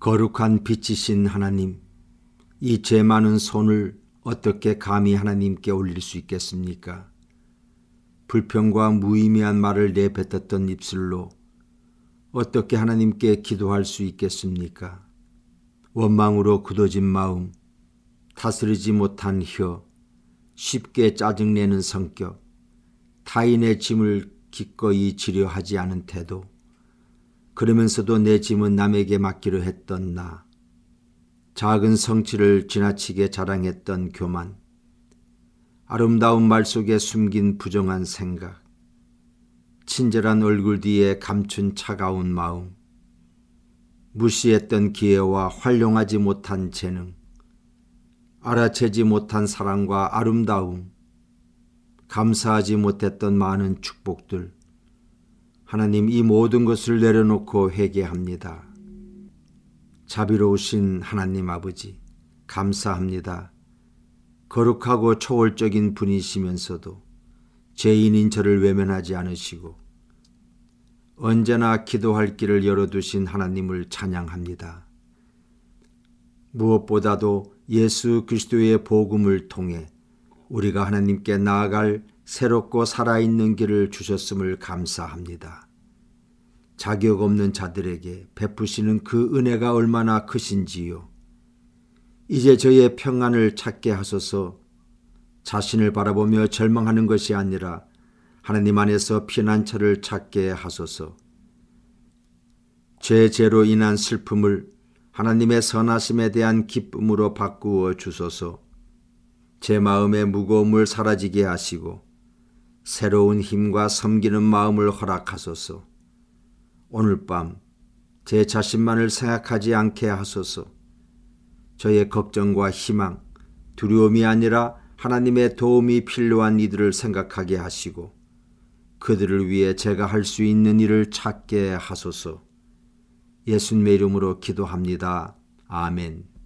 거룩한 빛이신 하나님, 이 죄 많은 손을 어떻게 감히 하나님께 올릴 수 있겠습니까? 불평과 무의미한 말을 내뱉었던 입술로 어떻게 하나님께 기도할 수 있겠습니까? 원망으로 굳어진 마음, 다스리지 못한 혀, 쉽게 짜증내는 성격, 타인의 짐을 기꺼이 지려 하지 않은 태도, 그러면서도 내 짐은 남에게 맡기로 했던 나, 작은 성취를 지나치게 자랑했던 교만, 아름다운 말 속에 숨긴 부정한 생각, 친절한 얼굴 뒤에 감춘 차가운 마음, 무시했던 기회와 활용하지 못한 재능, 알아채지 못한 사랑과 아름다움, 감사하지 못했던 많은 축복들, 하나님 이 모든 것을 내려놓고 회개합니다. 자비로우신 하나님 아버지, 감사합니다. 거룩하고 초월적인 분이시면서도 죄인인 저를 외면하지 않으시고 언제나 기도할 길을 열어두신 하나님을 찬양합니다. 무엇보다도 예수 그리스도의 복음을 통해 우리가 하나님께 나아갈 새롭고 살아있는 길을 주셨음을 감사합니다. 자격 없는 자들에게 베푸시는 그 은혜가 얼마나 크신지요. 이제 저의 평안을 찾게 하소서 자신을 바라보며 절망하는 것이 아니라 하나님 안에서 피난처를 찾게 하소서. 제 죄로 인한 슬픔을 하나님의 선하심에 대한 기쁨으로 바꾸어 주소서. 제 마음의 무거움을 사라지게 하시고 새로운 힘과 섬기는 마음을 허락하소서. 오늘 밤 제 자신만을 생각하지 않게 하소서. 저의 걱정과 희망, 두려움이 아니라 하나님의 도움이 필요한 이들을 생각하게 하시고 그들을 위해 제가 할 수 있는 일을 찾게 하소서. 예수님의 이름으로 기도합니다. 아멘.